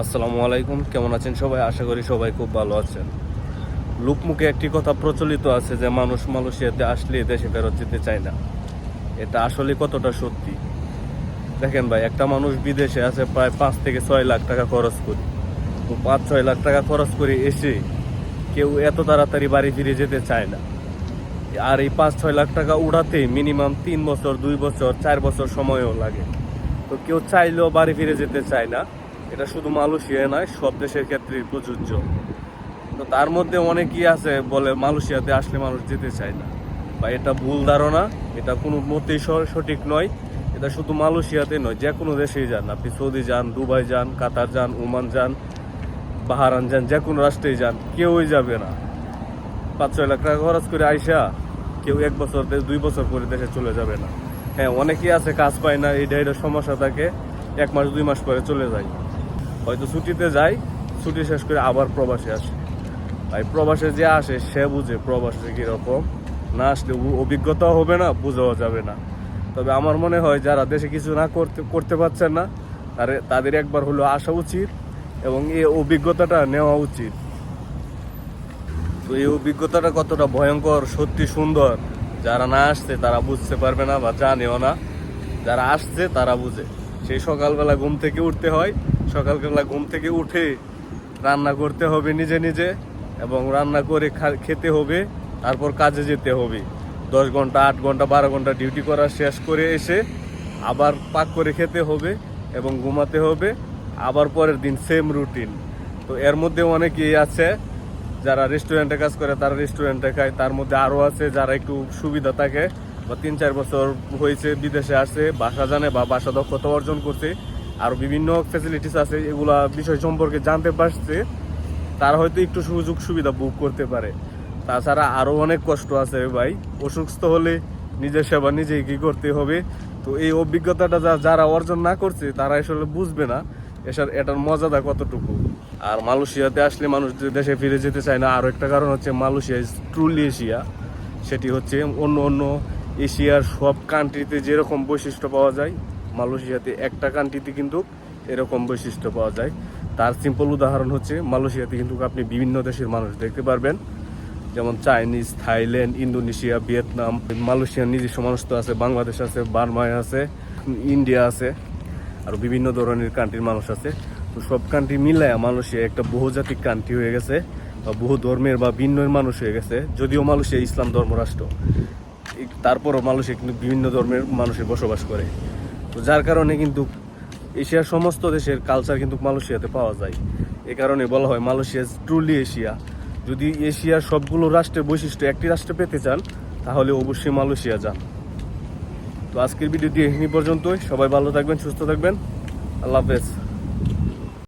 আসসালামু আলাইকুম, কেমন আছেন সবাই? আশা করি সবাই খুব ভালো আছেন। লোকমুখে একটি কথা প্রচলিত আছে যে, মানুষ মালয়েশিয়াতে আসলে দেশে ফেরত যেতে চায় না। এটা আসলে কতটা সত্যি? দেখেন ভাই, একটা মানুষ বিদেশে আছে প্রায় পাঁচ থেকে ছয় লাখ টাকা খরচ করি। তো পাঁচ ছয় লাখ টাকা খরচ করে এসে কেউ এত তাড়াতাড়ি বাড়ি ফিরে যেতে চায় না। আর এই পাঁচ ছয় লাখ টাকা উড়াতে মিনিমাম তিন বছর, দুই বছর, চার বছর সময়ও লাগে। তো কেউ চাইলেও বাড়ি ফিরে যেতে চায় না। এটা শুধু মালয়েশিয়া নয়, সব দেশের ক্ষেত্রেই প্রযোজ্য। তো তার মধ্যে অনেকেই আছে বলে মালয়েশিয়াতে আসলে মানুষ যেতে চায় না। বা এটা ভুল ধারণা, এটা কোনো মতেই সঠিক নয়। এটা শুধু মালয়েশিয়াতে নয় যে কোনো দেশেই যান। আপনি সৌদি যান, দুবাই যান, কাতার যান, ওমান যান বাহারান যান যে কোনো রাষ্ট্রেই যান, কেউই যাবে না। পাঁচ ছয় লাখ টাকা খরচ করে আইসা কেউ এক বছর দুই বছর পরে দেশে চলে যাবে না। হ্যাঁ অনেকেই আছে কাজ পায় না এইটা এটা সমস্যা থাকে, এক মাস, দুই মাস পরে চলে যায়। হয়তো ছুটিতে যায় ছুটি শেষ করে আবার প্রবাসে আসে। ভাই, প্রবাসে যে আসে, সে বুঝে প্রবাসে কীরকম। না আসলে অভিজ্ঞতাও হবে না, বোঝাও যাবে না। তবে আমার মনে হয় যারা দেশে কিছু না করতে করতে পারছেন না, তারে, তাদের একবার হলো আসা উচিত এবং এই অভিজ্ঞতাটা নেওয়া উচিত। তো এই অভিজ্ঞতাটা কতটা ভয়ঙ্কর, সত্যি সুন্দর। যারা না আসছে, তারা বুঝতে পারবে না বা জানেও না। যারা আসছে, তারা বুঝে। সেই সকালবেলা ঘুম থেকে উঠতে হয় সকালবেলা ঘুম থেকে উঠে রান্না করতে হবে নিজে নিজে এবং রান্না করে খেতে হবে, তারপর কাজে যেতে হবে। দশ ঘণ্টা, আট ঘণ্টা, বারো ঘণ্টা ডিউটি করা শেষ করে এসে আবার পাক করে খেতে হবে এবং ঘুমাতে হবে। আবার পরের দিন সেম রুটিন তো এর মধ্যে অনেকেই আছে, যারা রেস্টুরেন্টে কাজ করে, তারা রেস্টুরেন্টে খায়। তার মধ্যে আরও আছে যারা একটু সুবিধা থাকে বা তিন চার বছর হয়েছে, বিদেশে আসছে ভাষা জানে বা ভাষা দক্ষতা অর্জন করছে। আর বিভিন্ন ফ্যাসিলিটিস আছে, এগুলা বিষয় সম্পর্কে জানতে পারছে। তারা হয়তো একটু সুযোগ সুবিধা বুক করতে পারে। তাছাড়া আরও অনেক কষ্ট আছে ভাই। অসুস্থ হলে নিজের সেবা নিজেই কি করতে হবে? তো এই অভিজ্ঞতাটা যারা অর্জন না করছে, তারা আসলে বুঝবে না। এসার এটার মজাদা কতটুকু? আর মালয়েশিয়াতে আসলে মানুষ দেশে ফিরে যেতে চায় না আরও একটা কারণ হচ্ছে মালয়েশিয়া ইজ ট্রুলি এশিয়া সেটি হচ্ছে অন্য অন্য এশিয়ার সব কান্ট্রিতে যেরকম বৈশিষ্ট্য পাওয়া যায় মালয়েশিয়াতে একটা কান্ট্রিতে কিন্তু এরকম বৈশিষ্ট্য পাওয়া যায়। তার সিম্পল উদাহরণ হচ্ছে, মালয়েশিয়াতে কিন্তু আপনি বিভিন্ন দেশের মানুষ দেখতে পারবেন। যেমন চাইনিজ থাইল্যান্ড ইন্দোনেশিয়া ভিয়েতনাম মালয়েশিয়ার নিজস্ব মানুষ তো আছে বাংলাদেশ আছে বার্মায় আছে ইন্ডিয়া আছে, আর বিভিন্ন ধরনের কান্ট্রির মানুষ আছে। তো সব কান্ট্রি মিলায় মালয়েশিয়া একটা বহুজাতিক কান্ট্রি হয়ে গেছে, বা বহু ধর্মের বা ভিন্নের মানুষ হয়ে গেছে, যদিও মালয়েশিয়া ইসলাম ধর্মরাষ্ট্র। তারপরও মালয়েশিয়া কিন্তু বিভিন্ন ধর্মের মানুষের বসবাস করে। তো যার কারণে কিন্তু এশিয়ার সমস্ত দেশের কালচার কিন্তু মালয়েশিয়াতে পাওয়া যায়। এ কারণে বলা হয় মালয়েশিয়া ট্রুলি এশিয়া যদি এশিয়ার সবগুলো রাষ্ট্রের বৈশিষ্ট্য একটি রাষ্ট্রে পেতে চান, তাহলে অবশ্যই মালয়েশিয়া যান। তো আজকের ভিডিওটি এখানে পর্যন্তই। সবাই ভালো থাকবেন, সুস্থ থাকবেন। আল্লাহ হাফেজ।